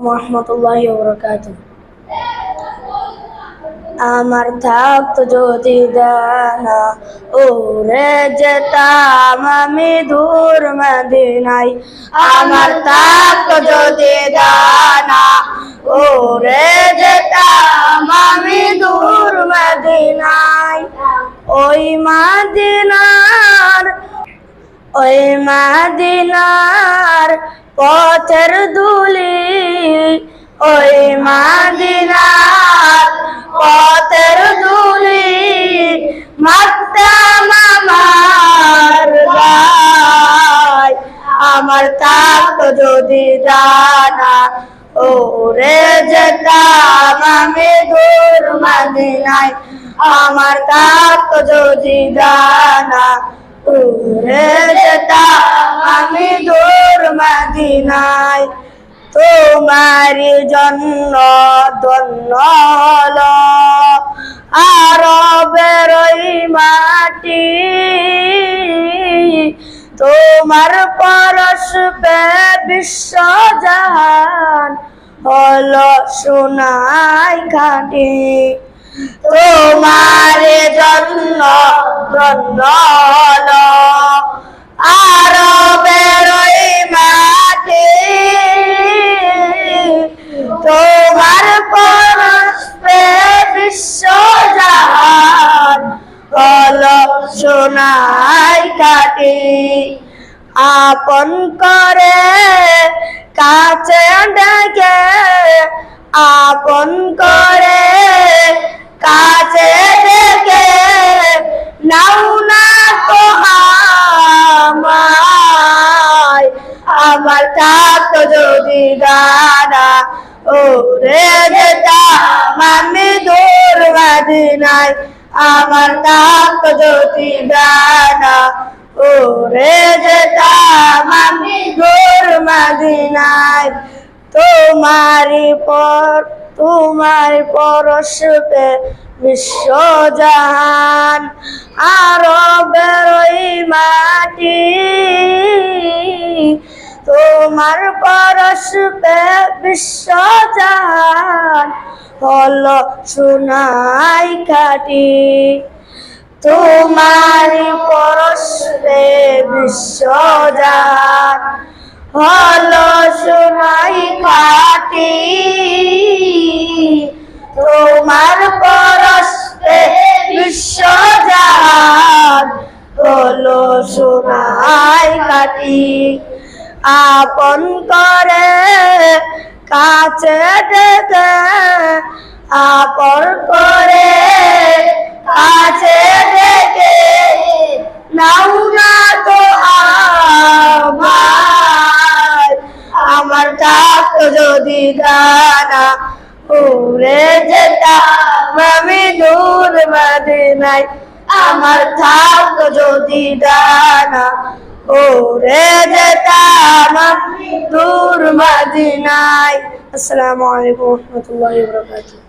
রহমতুল্লাহ বরকাত আমার থাকতো যদি দানা ওরে যেতাম আমি দূর মদিনাই আমার থাকতো যদি দানা ওরে যেতাম আমি দূর মদিনাই ওই মাদিনার ওই মাদিনার পথের দুলি ওই মাদিনার পথের দুলি মাত্তাম আমার আমার তাক যদি দানা ওরে যেতাম আমি দূর মাদিনায়। আমার তাক যদি দানা উড়ে যেতাম আমি দূর মদিনায়। তোমার জন্য ধন্য হলো। আরবের মাটি, তোমার পরশ বিশ্ব জাহান হলো সোনাই ঘাটি। তোমার জন্য ধন্য বিশ্ব জাহান হলো সোনাই কাটি। আপন করে কাছে ডাকে, আপন করে কাছে ডেকে, নাও না তো আমার থাকত যদি দাদা ও দূর মাদিনায় আমার থাকত যদি দাদা ওরে যেতাম আমি দূর মাদিনায় তোমারি পর তোমার পরশপে বিশ্ব জাহান, আরও বেরোই মাটি। তোমার পরশপে বিশ্ব জাহান হলো সোনাই কাটি। তোমার পরশে বিশ্ব জাহান হলো সোনাই কাটি। তোমার পরশে বিশ্ব জাহান হলো সোনাই কাটি। আপন করে কাছে ডেকে আপন করে কাছে ডেকে নাও না তো আমার। আমার থাক যদি দানা উড়ে যেতাম আমি দূর নাই আমার থাক যদি দানা উড়ে যেতাম দূর মদিনায়। আসসালামু আলাইকুম রহমতুল্লাহি বারাকাতুহু।